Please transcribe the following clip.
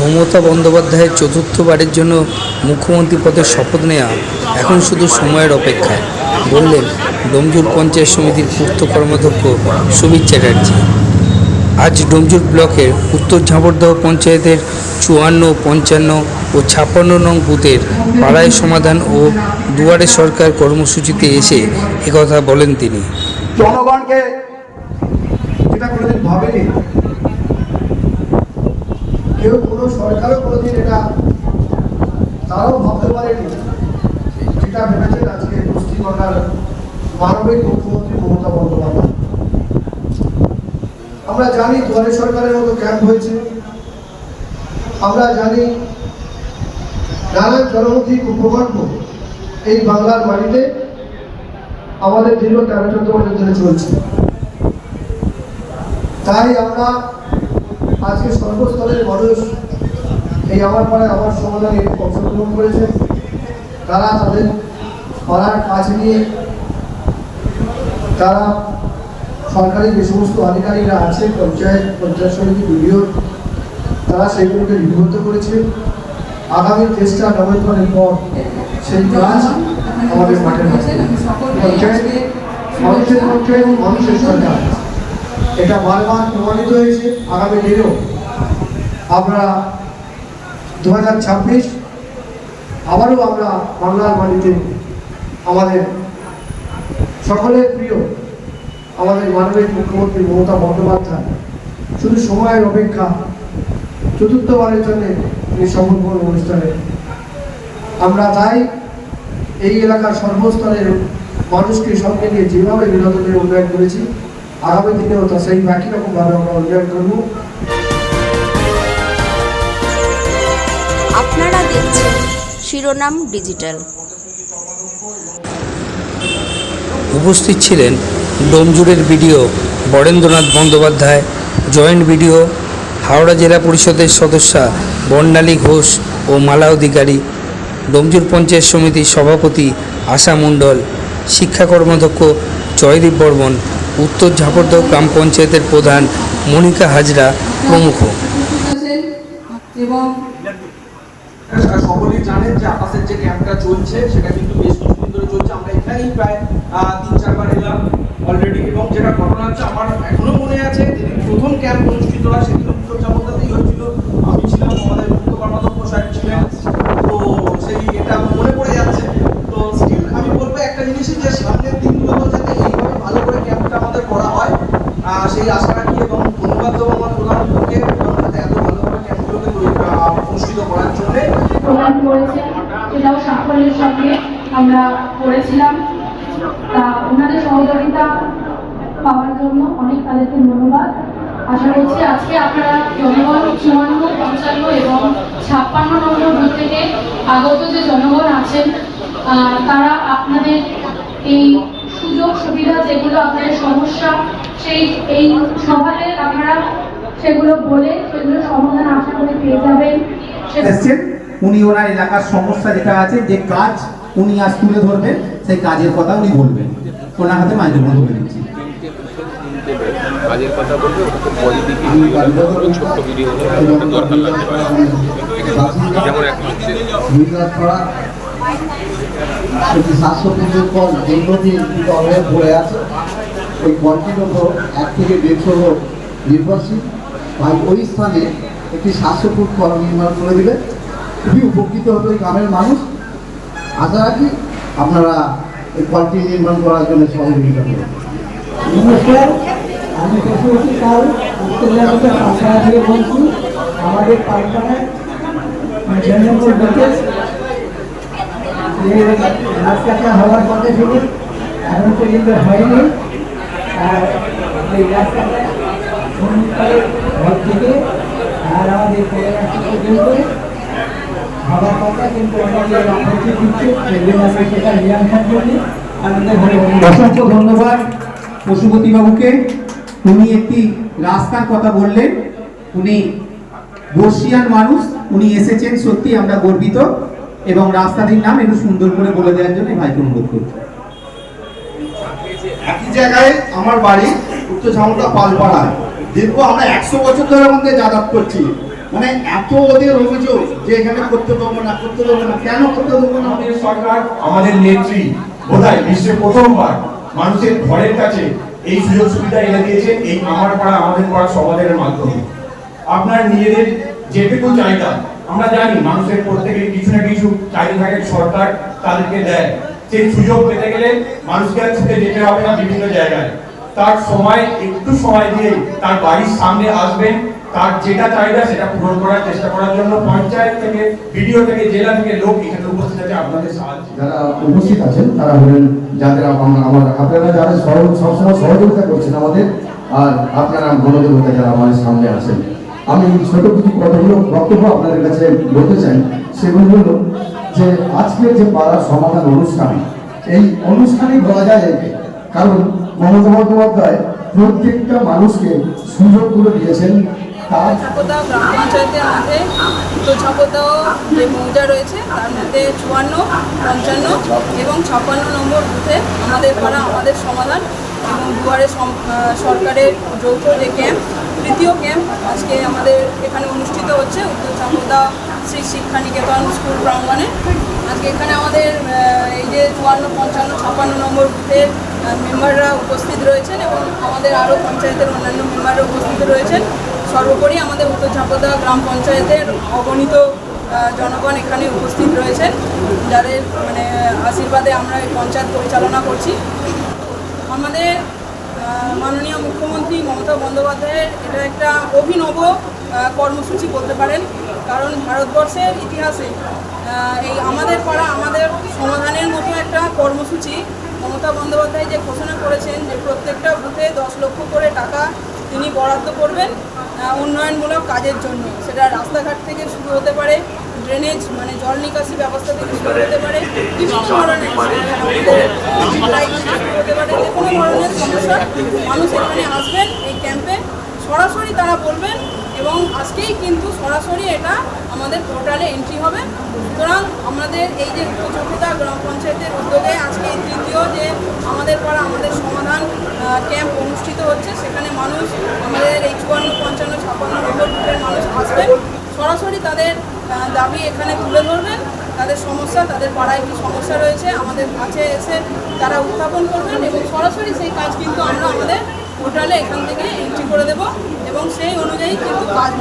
মমতা বন্দ্যোপাধ্যায়ের চতুর্থবারের জন্য মুখ্যমন্ত্রী পদের শপথ নেওয়া এখন শুধু সময়ের অপেক্ষায়। বললেন ডোমজুর পঞ্চায়েত সমিতির পূর্ত কর্মাধ্যক্ষ সুমিত চ্যাটার্জি। আজ ডোমজুর ব্লকের উত্তর ঝাঁপড়দহ পঞ্চায়েতের চুয়ান্ন, পঞ্চান্ন ও ছাপ্পান্ন নং বুথের পাড়ায় সমাধান ও দুয়ারে সরকার কর্মসূচিতে এসে একথা বলেন তিনি। জনগণকে এটা কোনোদিন ভাবেনি কেউ কোনো সরকারও কোনোদিন এটা তারাও ভাবতে পারেনি। যেটা ভেবেছেন আজকে পশ্চিমবাংলার মানবিক মুখ্যমন্ত্রী মমতা বন্দ্যোপাধ্যায়। আমরা জানি দুয়ারে সরকারের মতো ক্যাম্প হয়েছে। আমরা জানি নানান জনমুখী প্রকল্প এই বাংলার মাটিতে আমাদের দীর্ঘ তেরো চোদ্দ বছর ধরে চলছে। তাই আমরা আজকে সর্বস্তরের মানুষ এই আমার পাড়ায় আমার সমাধানে অংশগ্রহণ করেছে। তারা তাদের পাড়ার কাজ নিয়ে তারা সরকারি যে সমস্ত আধিকারিকরা আছে, পঞ্চায়েত পঞ্চায়েত সমিতি, বিডিও, তারা সেগুলোকে লিপিবদ্ধ করেছে। আগামী তেসরা নভেম্বরের পর সেই কাজ আমাদের মাঠে মাঠে পঞ্চায়েত মানুষের পঞ্চায়েত মানুষের সরকার। এটা বারবার প্রমাণিত হয়েছে আগামী দিনেও। আমরা দু হাজার ছাব্বিশ আবারও আমরা বাংলার মাটিতে আমাদের সকলের প্রিয়, আমাদের মানবিক মুখ্যমন্ত্রী মমতা বন্দ্যোপাধ্যায়। শুধু সময়ের অপেক্ষা চতুর্থবারের জন্য শপথ গ্রহণ অনুষ্ঠানে। আমরা তাই এই এলাকার সর্বস্তরের মানুষকে সঙ্গে নিয়ে যেভাবে বিনোদনের উন্নয়ন করেছি, আগামী দিনেও তা সেই একই রকমভাবে আমরা উন্নয়ন করব। আপনারা দেখছেন শিরোনাম ডিজিটাল। উপস্থিত ছিলেন ডোমজুড়ের BDO Barendranath Bandyopadhyay joint BDO Howrah জেলা পরিষদের সদস্যা বর্ণালী ঘোষ ও মালা অধিকারী ডোমজুর পঞ্চায়েত সমিতির সভাপতি আশা মণ্ডল শিক্ষা কর্মাধ্যক্ষ জয়দীপ বর্মন উত্তর ঝাপড়দহ গ্রাম পঞ্চায়েতের প্রধান মনিকা হাজরা প্রমুখ। এবং আপনারা সকলেই জানেন যে আকাশের যে ক্যাম্পটা চলছে, সেটা কিন্তু বেশ কিছুদিন ধরে চলছে। আমরা এখানেই প্রায় তিন চারবার এলাম অলরেডি এবং যেটা ঘটনা হচ্ছে, আমার এখনও মনে আছে, যেদিন প্রথম ক্যাম্প অনুষ্ঠিত হয় সেদিন উত্তর চামড়াতেই হয়েছিল। আমি ছিলাম আমাদের মুক্ত কর্মাধ্যক্ষ সাহেব ছিলেন। তো সেই এটা মনে পড়ে যাচ্ছে। তো স্টিল আমি বলব একটা জিনিসই যে সামনের দিনগুলোতে যাতে এইভাবে ভালো করে ক্যাম্পটা আমাদের করা হয় সেই আশা রাখি এবং ধন্যবাদ দেবো আমার প্রধানমন্ত্রীকে এবং এত ভালোভাবে ক্যাম্পগুলোকে তৈরি- আহ, অনুষ্ঠিত করার জন্যে প্রদান করেছে সেটাও সাফল্যের সঙ্গে আমরা করেছিলাম তা ওনাদের সহযোগিতা পাওয়ার অনেক তাদেরকে ধন্যবাদ। আশা করছি আজকে আপনারা জনগণ চুয়ান্ন পঞ্চান্ন এবং ছাপ্পান্ন নম্বর বুথ থেকে আগত যে জনগণ আছেন তারা আপনাদের এই সুযোগ, সুবিধা যেগুলো আপনাদের সমস্যা, সেই, এই সভাতে আপনারা সেগুলো বলে সেগুলো সমাধান আশা করে পেয়ে যাবেন। উনি ওনার এলাকার সমস্যা যেটা আছে, যে কাজ উনি আজ তুলে ধরবেন, সেই কাজের কথা উনি বলবেন। ওনার হাতে মাইক্রোফোন তুলে কাজের কথা বলবে ছোট্ট ভিডিও দরকার লাগতে পারে যেমন আছে ওই এক থেকে দেড়শো লোক নির্ভরশীল ওই স্থানে একটি কল নির্মাণ করে দিলে খুবই উপকৃত হবে ওই গ্রামের মানুষ আশা রাখি আপনারা এই কলটি নির্মাণ করার জন্য সহযোগিতা করবেন নমস্কার। আমি পশুপতি কাল উত্তর জেলাতে পাঁচখানা থেকে বলছি। আমাদের পাইখানায় জনগণ দেখে যে রাস্তাটা হওয়ার কথা ছিল এখন পর্যন্ত হয়নি। আর এই রাস্তাটা ঘর থেকে আর আমাদের পরে পর্যন্ত হওয়ার কথা কিন্তু আমাদের আপত্তি দিচ্ছে সেগুলো আছে সেটা নিয়ন্ত্রণ জন্য আমাদের ঘরে অসংখ্য ধন্যবাদ। পশুপতি বাবুকে উনি একটি রাস্তার কথা বললেন। উনি বর্ষিয়ান মানুষ উনি এসেছেন সত্যি আমরা গর্বিত। এবং রাস্তাটির নাম একটু সুন্দর করে বলে দেওয়ার জন্য ভাইকে অনুরোধ করছি। একই জায়গায় আমার বাড়ি উত্তর ঝামটা পালপাড়ায় দীর্ঘ আমরা একশো বছর ধরে আমাদের যাতায়াত করছি। মানে এত ওদের অভিযোগ যে এখানে করতে পারব না করতে পারব না কেন করতে পারব না? আমাদের সরকার আমাদের নেত্রী বোধহয় বিশ্বে প্রথমবার মানুষের ঘরের কাছে এই সুযোগ সুবিধা এনে দিয়েছে, এই আমার পাড়া, আমাদের পাড়া সমাজের মাধ্যমে। আপনার নিজেদের যেটুকু চাহিদা, আমরা জানি মানুষের প্রত্যেকের কিছু না কিছু চাহিদা থাকে, সরকার তাদেরকে দেয়। সেই সুযোগ পেতে গেলে মানুষকে ছুটে যেতে হবে না বিভিন্ন জায়গায়। তার সময়, একটু সময় দিয়ে তার বাড়ির সামনে আসবেন, তার যেটা চাহিদা সেটা পূরণ করার চেষ্টা করার জন্য পঞ্চায়েত থেকে ভিডিও থেকে, জেলা থেকে লোক এখানে উপস্থিত আছে আপনাদের সাহায্যে। যারা উপস্থিত আছেন, তারা হলেন যাদের আমার আপনারা যারা সবসময় সহযোগিতা করছেন আমাদের, আর আপনারা গণদেবতা যারা আমাদের সামনে আছেন। আমি ছোট কিছু কতগুলো বক্তব্য আপনাদের কাছে বলতে চাই, সেগুলো হলো যে আজকের যে পাড়ার সমাধান অনুষ্ঠান, এই অনুষ্ঠানেই বলা যায় কারণ মমতা বন্দ্যোপাধ্যায় প্রত্যেকটা মানুষকে দিয়েছেন। গ্রাম পঞ্চায়েতের উত্তর ছাপোদাও যে চুয়ান্ন, পঞ্চান্ন এবং নম্বর বুথে আমাদের আমাদের সরকারের যৌথ তৃতীয় ক্যাম্প আজকে আমাদের এখানে অনুষ্ঠিত হচ্ছে উত্তর শ্রী শিক্ষা নিকেতন স্কুল প্রাঙ্গণে। আজকে এখানে আমাদের এই যে চুয়ান্ন, পঞ্চান্ন, ছাপ্পান্ন নম্বর বুথের মেম্বাররা উপস্থিত রয়েছেন এবং আমাদের আরও পঞ্চায়েতের অন্যান্য মেম্বাররা উপস্থিত রয়েছেন। সর্বোপরি আমাদের উত্তর ঝাপদা গ্রাম পঞ্চায়েতের অগণিত জনগণ এখানে উপস্থিত রয়েছেন। যাদের মানে আশীর্বাদে আমরা এই পঞ্চায়েত পরিচালনা করছি। আমাদের মাননীয় মুখ্যমন্ত্রী মমতা বন্দ্যোপাধ্যায়ের এটা একটা অভিনব কর্মসূচি বলতে পারেন। কারণ ভারতবর্ষের ইতিহাসে এই আমাদের পাড়া, আমাদের সমাধানের মতো একটা মমতা বন্দ্যোপাধ্যায় যে ঘোষণা করেছেন যে প্রত্যেকটা বুথে দশ লক্ষ করে টাকা তিনি বরাদ্দ করবেন উন্নয়নমূলক কাজের জন্য। সেটা রাস্তাঘাট থেকে শুরু হতে পারে ড্রেনেজ মানে জল নিকাশি ব্যবস্থা থেকে শুরু হতে পারে, বিভিন্ন ধরনের হতে পারে যে কোনো ধরনের সমস্যা মানুষ এখানে আসবেন এই ক্যাম্পে সরাসরি তারা বলবেন এবং আজকেই কিন্তু সরাসরি এটা আমাদের পোর্টালে এন্ট্রি হবে। সুতরাং আমাদের এই যে চোখেদা গ্রাম পঞ্চায়েতের উদ্যোগে আজকে এই তৃতীয় যে আমাদের পাড়া আমাদের সমাধান আহ, ক্যাম্প অনুষ্ঠিত হচ্ছে, সেখানে মানুষ, আমাদের এই চুয়ান্ন পঞ্চান্ন, ছাপ্পান্ন নম্বর বুথের মানুষ আসবেন। সরাসরি তাদের দাবি এখানে তুলে ধরবেন। তাদের সমস্যা, তাদের পাড়ায় কী সমস্যা রয়েছে, আমাদের কাছে এসে তারা উত্থাপন করবেন এবং সরাসরি সেই কাজ কিন্তু আমরা আমাদের পোর্টালে এখান থেকে এন্ট্রি করে দেব এবং সেই অনুযায়ী কিন্তু কাজ